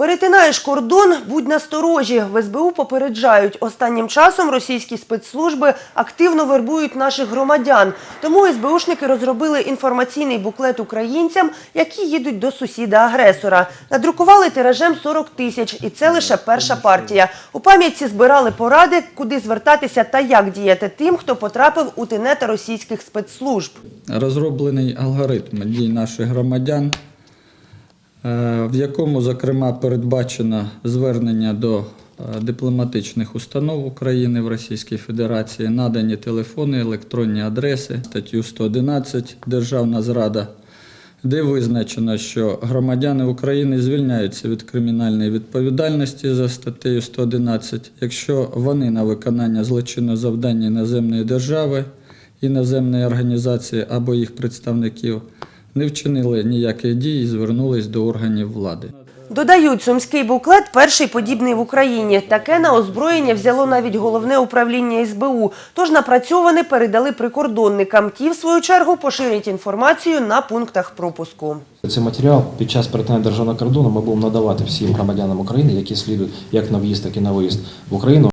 Перетинаєш кордон, будь насторожі. В СБУ попереджають. Останнім часом російські спецслужби активно вербують наших громадян. Тому СБУшники розробили інформаційний буклет українцям, які їдуть до сусіда-агресора. Надрукували тиражем 40 тисяч, і це лише перша партія. У пам'ятці збирали поради, куди звертатися та як діяти тим, хто потрапив у тенета російських спецслужб. розроблений алгоритм дій наших громадян, в якому, зокрема, передбачено звернення до е, дипломатичних установ України в Російській Федерації, надані телефони, електронні адреси, статтю 111 Державна зрада, де визначено, що громадяни України звільняються від кримінальної відповідальності за статтею 111, якщо вони на виконання злочинного завдання іноземної держави, іноземної організації або їх представників не вчинили ніяких дій і звернулись до органів влади. Додають, сумський буклет перший подібний в Україні. Таке на озброєння взяло навіть головне управління СБУ. Тож напрацьоване передали прикордонникам. Ті, в свою чергу, поширять інформацію на пунктах пропуску. Цей матеріал під час перетинання державного кордону ми будемо надавати всім громадянам України, які слідують як на в'їзд, так і на виїзд в Україну.